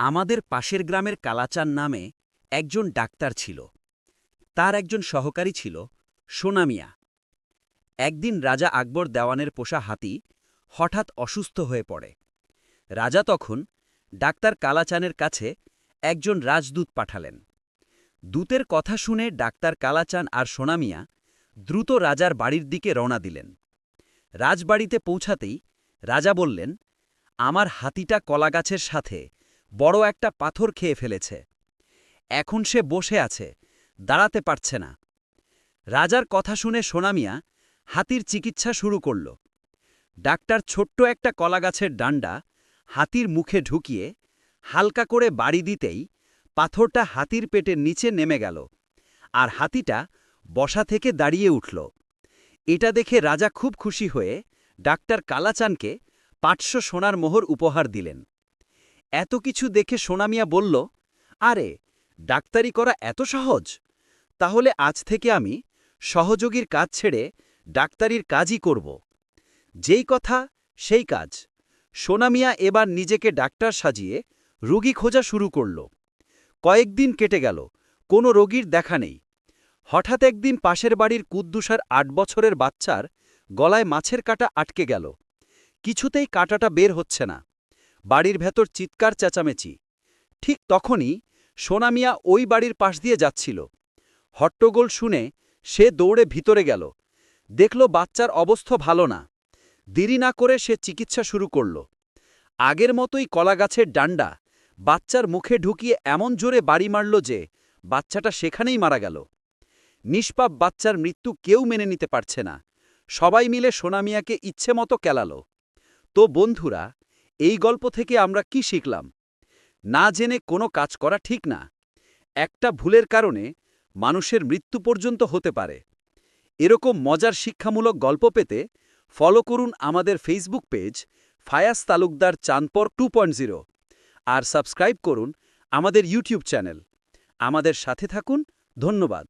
আমাদের পাশের গ্রামের কালাচান নামে একজন ডাক্তার ছিল। তার একজন সহকারী ছিল সোনামিয়া একদিন রাজা আকবর দেওয়ানের পোষা হাতি হঠাৎ অসুস্থ হয়ে পড়ে। রাজা তখন ডাক্তার কালাচানের কাছে একজন রাজদূত পাঠালেন। দূতের কথা শুনে ডাক্তার কালাচান আর সোনামিয়া দ্রুত রাজার বাড়ির দিকে রওনা দিলেন। রাজবাড়িতে পৌঁছাতেই রাজা বললেন, আমার হাতিটা কলাগাছের সাথে বড় একটা পাথর খেয়ে ফেলেছে। এখন সে বসে আছে, দাঁড়াতে পারছে না। রাজার কথা শুনে সোনামিয়া হাতির চিকিৎসা শুরু করল। ডাক্তার ছোট্ট একটা কলাগাছের ডান্ডা হাতির মুখে ঢুকিয়ে হালকা করে বাড়ি দিতেই পাথরটা হাতির পেটের নিচে নেমে গেল আর হাতিটা বসা থেকে দাঁড়িয়ে উঠল। এটা দেখে রাজা খুব খুশি হয়ে ডাক্তার কালাচানকে পাঁচশো সোনার মোহর উপহার দিলেন। এত কিছু দেখে সোনামিয়া বলল, আরে, ডাক্তারি করা এত সহজ? তাহলে আজ থেকে আমি সহযোগীর কাজ ছেড়ে ডাক্তারির কাজই করব। যেই কথা, সেই কাজ। সোনামিয়া এবার নিজেকে ডাক্তার সাজিয়ে রুগী খোঁজা শুরু করল। কয়েকদিন কেটে গেল, কোনো রোগীর দেখা নেই। হঠাৎ একদিন পাশের বাড়ির কুদ্দুসার আট বছরের বাচ্চার গলায় মাছের কাটা আটকে গেল। কিছুতেই কাঁটাটা বের হচ্ছে না। বাড়ির ভেতর চিৎকার চেঁচামেচি। ঠিক তখনই সোনামিয়া ওই বাড়ির পাশ দিয়ে যাচ্ছিল। হট্টগোল শুনে সে দৌড়ে ভিতরে গেল। দেখল বাচ্চার অবস্থা ভালো না। দেরি না করে সে চিকিৎসা শুরু করল। আগের মতোই কলাগাছের ডান্ডা বাচ্চার মুখে ঢুকিয়ে এমন জোরে বাড়ি মারল যে বাচ্চাটা সেখানেই মারা গেল। নিষ্পাপ বাচ্চার মৃত্যু কেউ মেনে নিতে পারছে না। সবাই মিলে সোনামিয়াকে ইচ্ছে মতো কেলালো। তো বন্ধুরা এই গল্প থেকে আমরা কি শিখলাম? না জেনে কোনো কাজ করা ঠিক না। একটা ভুলের কারণে মানুষের মৃত্যু পর্যন্ত হতে পারে। এরকম মজার শিক্ষামূলক গল্প পেতে ফলো করুন আমাদের Facebook page Fayas Talukdar Chandpur two আর সাবস্ক্রাইব করুন আমাদের ইউটিউব চ্যানেল আমাদের সাথে থাকুন, ধন্যবাদ।